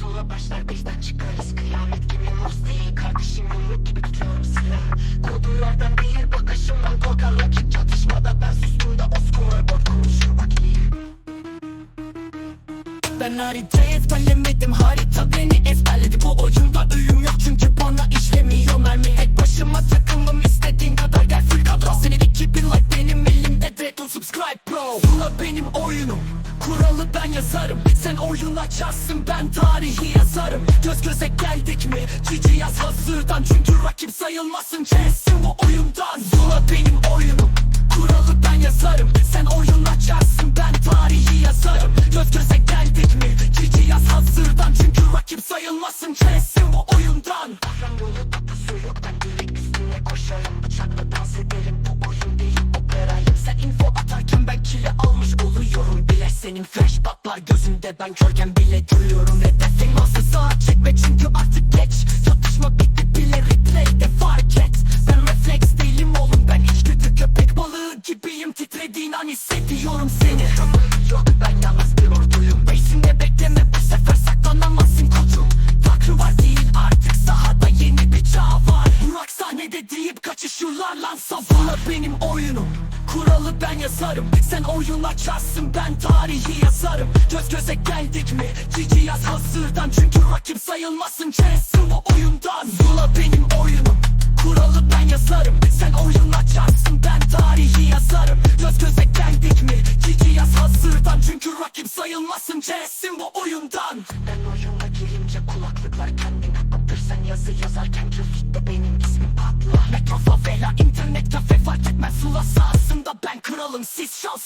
Sola başlar bizden çıkarız. Kıyamet gibi Musti Kardeşim yumruk gibi tutuyorum silah Koduylardan değil bakışımdan korkar. Rakip Çatışmada ben sustuğumda o scoreboard konuşur ben haritayı ezberlemedim harita beni ezberledi. Bu oyunda Kuralı ben yazarım. Sen oyun açarsın ben tarihi yazarım. Göz göze geldik mi? Cici yaz hazırdan. Çünkü rakip sayılmasın. Kesin bu oyundan. Zula benim patlar gözünde Ben körken bile görüyorum Hedefin olsa sağa çekme çünkü artık geç. Çatışma bitti bile replayde fark et. Ben refleks değilim oğlum ben içgüdü köpek balığı gibiyim. Titrediğin an hissediyorum seni. Yok ben yalnız bir orduyum. Base'inde bekleme bu sefer saklanamazsın koçum. Farkı var değil artık sahada yeni bir çağ var. Burak sahnede deyip kaçışırlar lan savunla benim oyunum Kuralı ben yazarım. Sen oyuna çarsın ben tarihi yazarım. Göz göze geldik mi? Cici yaz hazırdan. Çünkü rakip sayılmasın. Kes bu oyundan. Zula benim oyunum. Kuralı ben yazarım. Sen oyuna çarsın ben tarihi yazarım. Göz göze geldik mi? Cici yaz hazırdan. Çünkü rakip sayılmasın. Kesin bu oyundan. Ben oyuna girince kulaklıklar kendine atır Sen yazı yazarken grafikte benim ismim patlar. Metro favela internet kafe fark etmez. 36 chances